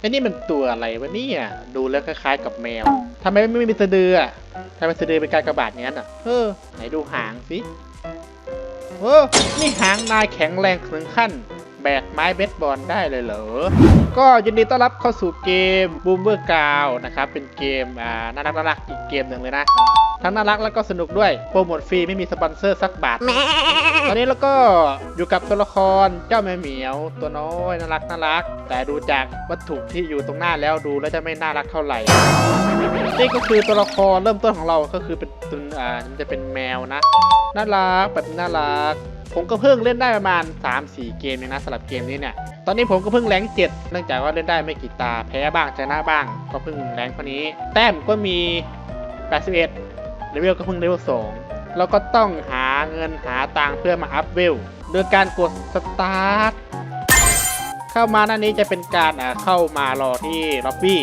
ไอ้นี่มันตัวอะไรวะเนี่ยดูแล้วคล้ายๆกับแมวทำไมไม่มีสะดืออะทำไมสะดือเป็นการกระบาดองนั้นอะเออไหนดูหางสิเออนี่หางนายแข็งแรงถึงขั้น แบกไม้เบสบอลได้เลยเหรอ ก็ยินดีต้อนรับเข้าสู่เกมบูมเบอร์กาวนะครับ เป็นเกมอ่าน่ารักน่ารักอีกเกมหนึ่งเลยนะ ทั้งน่ารักแล้วก็สนุกด้วย โปรโมทฟรีไม่มีสปอนเซอร์สักบาท ตอนนี้เราก็อยู่กับตัวละครเจ้าแม่เหมียวตัวน้อยน่ารักน่ารัก แต่ดูจากวัตถุที่อยู่ตรงหน้าแล้วดูแล้วจะไม่น่ารักเท่าไหร่ นี่ก็คือตัวละครเริ่มต้นของเราก็คือเป็นตุนอ่ามันจะเป็นแมวนะ น่ารักแบบน่ารัก ผมก็เพิ่งเล่นได้ประมาณ 3-4 เกมเองนะสำหรับเกมนี้เนี่ย ตอนนี้ผมก็เพิ่งแรงเจ็ดเนื่องจากว่าเล่นได้ไม่กี่ตา แพ้บ้างชนะบ้าง ก็เพิ่งแรงเท่านี้ แต้มก็มี 81เลเวลก็เพิ่งเลเวล2แล้วก็ต้องหาเงินหาตังเพื่อมาอัพเวลโดยการกดสตาร์ทเข้ามาหน้านี้จะเป็นการเข้ามารอที่ล็อบบี้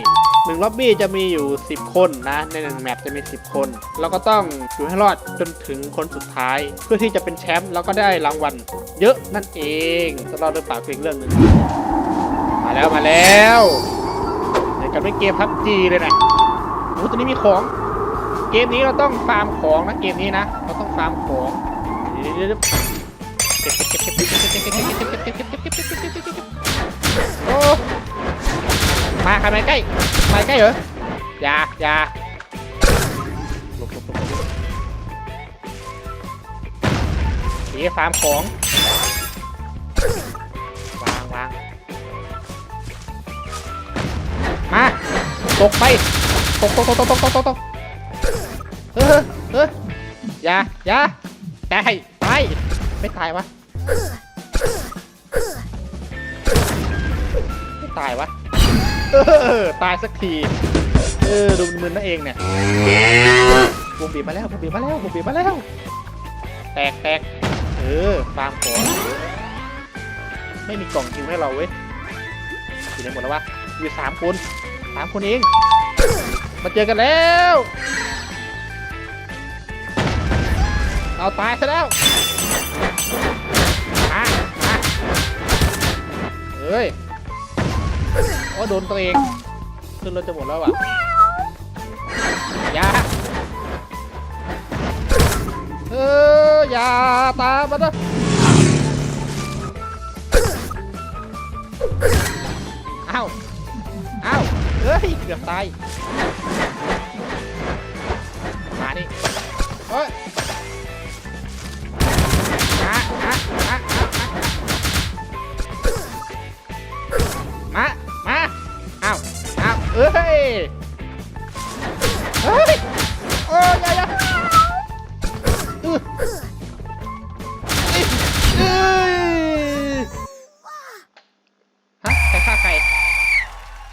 หนึ่งล็อบบี้จะมีอยู่ 10 คนนะในหนึ่งแมปจะมี 10 คน เราก็ต้องอยู่ให้รอดจนถึงคนสุดท้าย เพื่อที่จะเป็นแชมป์แล้วก็ได้รางวัลเยอะนั่นเองจะรอดหรือเปล่าเป็นเรื่องหนึ่งมาแล้วมาแล้วเดี๋ยวกันไม่เกมพับจีเลยนะโอ้ตัวนี้มีของเกมนี้เราต้องฟาร์มของนะเกมนี้นะ เราต้องฟาร์มของเใครมาใกล้มาใกล้เหรออย่าอย่าหลบหลบหลบเสียฟาร์มของวางวางมาตกไปตกตกตกตกตกตกตกเออเอออย่าอย่าตายไปไม่ตายวะไม่ตายวะ ตายสักที เออ ดูมึนนั่นเองเนี่ยวงบีมาแล้ววงบีมาแล้ววงบีมาแล้ว แตกแตกเออฟาร์มของไม่มีกล่องคิวให้เราเว้ยอยู่ไหนหมดแล้ววะอยู่สามคนสามคนเอง มาเจอกันแล้ว เอาตายซะแล้วเอ้ย โอ้โดนตัวเองขึ้นรถจะหมดแล้วอะอย่าเอออย่าตามมานะเอ้าเอ้าเฮ้ย เกือบตาย มานี่เฮ้ย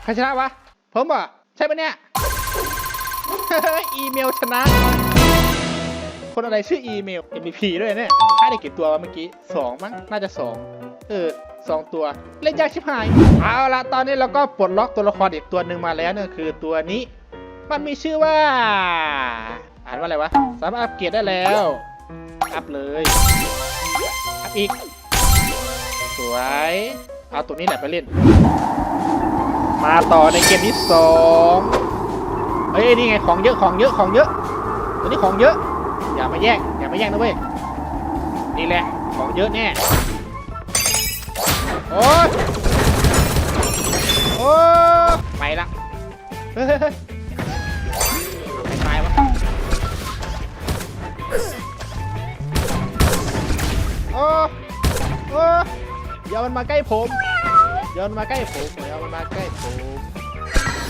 ใครชนะวะ ผมอะใช่ปะเนี่ย อีเมลชนะ คนอะไรชื่ออีเมล MVP ด้วยเนี่ยค่าได้กี่ตัววะเมื่อกี้สองมั้ง น่าจะสองเออสองตัว เล่นยากชิบหาย เอาละตอนนี้เราก็ปลดล็อกตัวละครอีกตัวหนึ่งมาแล้วนี่ยคือตัวนี้ มันมีชื่อว่า อ่านว่าอะไรวะ สามารถอัปเกรดได้แล้ว อัพเลย อัพอีก สวย เอาตัวนี้แหละไปเล่น มาต่อในเกมที่สองเฮ้ยนี่ไงของเยอะของเยอะของเยอะตัวนี้ของเยอะ อย่ามาแย่งอย่ามาแย่งนะเว้ยนี่แหละของเยอะแน่โอ้ยโอ้ยไปละเฮ้ยเฮ้ยเฮ้ยไม่ตายวะโอ้โอ้อย่ามันมาใกล้ผม อย่ามันมาใกล้ผมอย่ามันมาใกล้ผม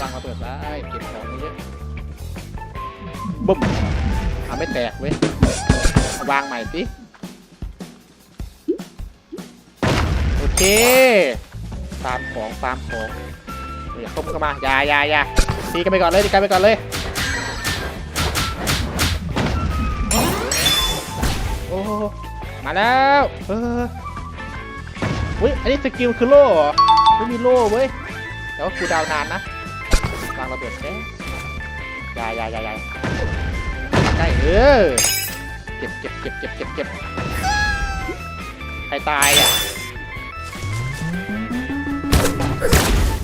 วางระเบิดได้เก็บของเยอะบุ้มทำไม่แตกเว้ยเอาวางใหม่สิโอเคฟาร์มของฟาร์มของอย่าเข้ามาอย่าอย่าอย่าตีกันไปก่อนเลยตีกันไปก่อนเลยโอ้มาแล้วเอออุ้ยอันนี้สกิลคือโล่เหรอ ไม่มีโล่เว้ยแต่ว่าคูดาวนานนะวางระเบิดแค่อย่าอย่าอย่าอย่าใกล้เออเก็บเก็บเก็บเก็บเก็บเก็บใครตายอะ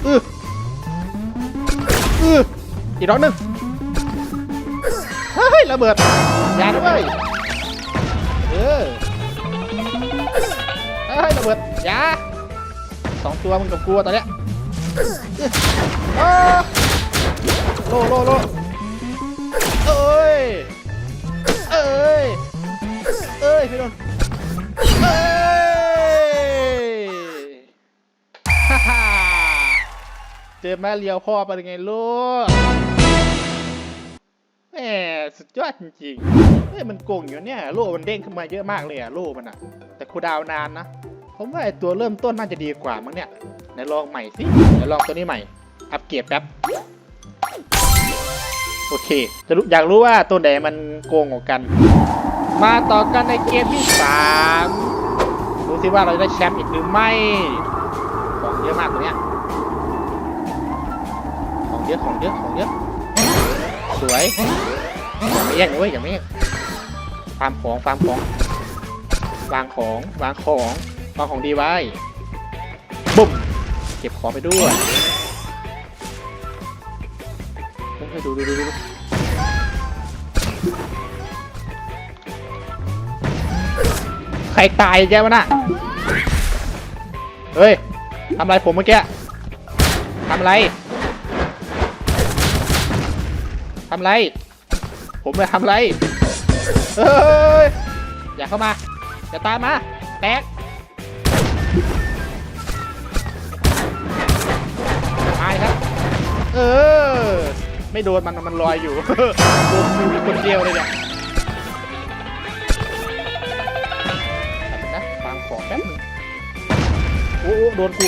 อือออีกดอกหนึ่งเฮ้ยระเบิดอย่าด้วยเออเฮ้ยระเบิดอย่า สองตัวมึงกับกูตอนเนี้ยโลโลโลเอ้ย เอ้ย เอ้ยไม่โดนเอ้ยฮ่าฮ่าเจอแม่เลี้ยวพ่อเป็นไงลูกแหมสุดยอดจริงๆเฮ้ยมันโกงอยู่เนี่ย โล่มันเด้งขึ้นมาเยอะมากเลยอะโล่มันอะแต่คูดาวนานนะ ผมว่าไอตัวเริ่มต้นน่าจะดีกว่ามั้งเนี่ยไหนลองใหม่สิไหนลองตัวนี้ใหม่ อัปเกรดแป๊บ โอเค จะรู้อยากรู้ว่าตัวไหนมันโกงกว่ากัน มาต่อกันในเกมที่สามดูสิว่าเราจะได้แชมป์อีกหรือไม่ ของเยอะมากตัวเนี้ย ของเยอะ ของเยอะ ของเยอะ สวย อย่าไม่แย่งนะเว้ยอย่าไม่แย่งฟาร์มของฟาร์มของ วางของ วางของ วางของดีไว้บุ้มเก็บของไปด้วยเฮ้ยดูดูดูดูใครตายแกวะน่ะเฮ้ยทำอะไรผมเมื่อกี้ทำอะไรทำไร ผมจะทำไร เฮ้ย อย่าเข้ามา อย่าตามมา แตก เออ ไม่โดนมันมันลอยอยู่โดนกูคนเดียวเลยเนี่ยแป๊บนึงนะฟังของแป๊บนึงโอ้โหโดนกู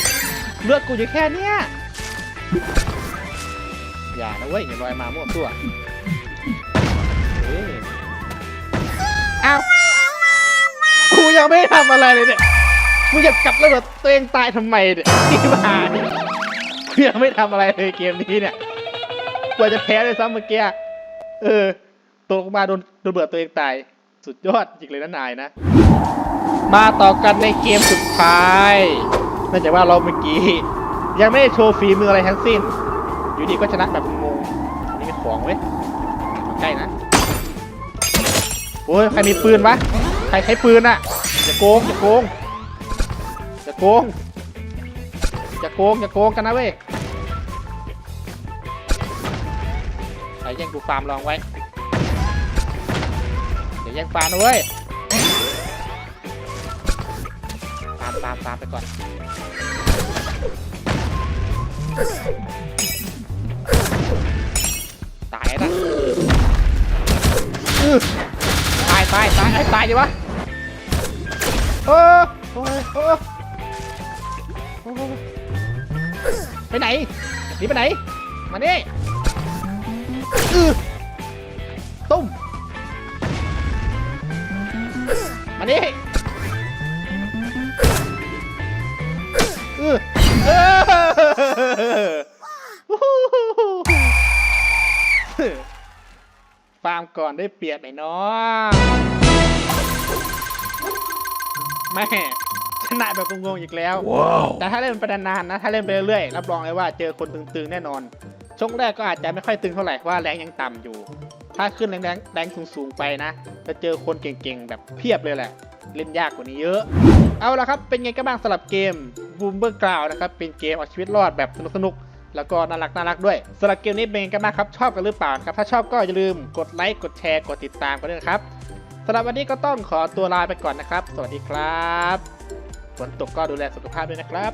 เลือดกูอยู่แค่เนี้ยอย่านะเว้ยอย่าลอยมามั่วตัวเอ้ยเอ้ากูยังไม่ได้ทำอะไรเลยเนี่ยกูอยากกลับระเบิดตัวเองตายทำไมเนี่ยที่บ้านกู ยังไม่ทำอะไรเลยเกมนี้เนี่ยกว่าจะแพ้เลยซ้ำเมื่อกี้เออตกมาโดนโดนเบิดตัวเองตาย สุดยอดจริงเลยนะนายนะ มาต่อกันในเกมสุดท้ายเนื่องจากว่าเราเมื่อกี้ ยังไม่ได้โชว์ฝีมืออะไรทั้งสิ้น อยู่ดีก็ชนะแบบงงนี่มีของเว้ยใกล้นะโอ้ยใครมีปืนวะใครใช้ปืนอะอย่าโกงอย่าโกงอย่าโกง อย่าโกงอย่าโกงกันนะเว้ยใครแย่งดูฟาร์มลองไว้เดี๋ยวแย่งฟาร์มนะเว้ยฟาร์มฟาร์มฟาร์มไปก่อนตายนะอื้อตายตายตายไอ้ตายดิวะเออโอ้ยโอ้ยโอ้ย ไปไหนหนีไปไหน มานี่อื้อตุ้ม มานี่อื้อเออฟาร์มก่อนได้เปรียบไหมเนาะแม่ ชนะแบบงงๆอีกแล้ว แต่ถ้าเล่นไปนานๆนะ ถ้าเล่นไปเรื่อยๆ รับรองเลยว่าเจอคนตึงๆ แน่นอน ช่วงแรกก็อาจจะไม่ค่อยตึงเท่าไหร่เพราะว่าแรงยังต่ำอยู่ ถ้าขึ้นแรงๆแรงสูงๆไปนะ จะเจอคนเก่งๆ แบบเพียบเลยแหละ เล่นยากกว่านี้เยอะ เอาละครับ เป็นไงกันบ้างสำหรับเกม b o o m b e r Ground นะครับ เป็นเกมเอาชีวิตรอดแบบสนุกๆแล้วก็น่ารักน่ารักด้วยสำหรับเกมนี้เป็นไงกันบ้างครับ ชอบกันหรือเปล่าครับ ถ้าชอบก็อย่าลืมกดไลค์ กดแชร์ กดติดตามกันด้วยนะครับสำหรับวันนี้ก็ต้องขอตัวลาไปก่อนนะครับ สวัสดีครับ ฝนตกก็ดูแลสุขภาพด้วยนะครับ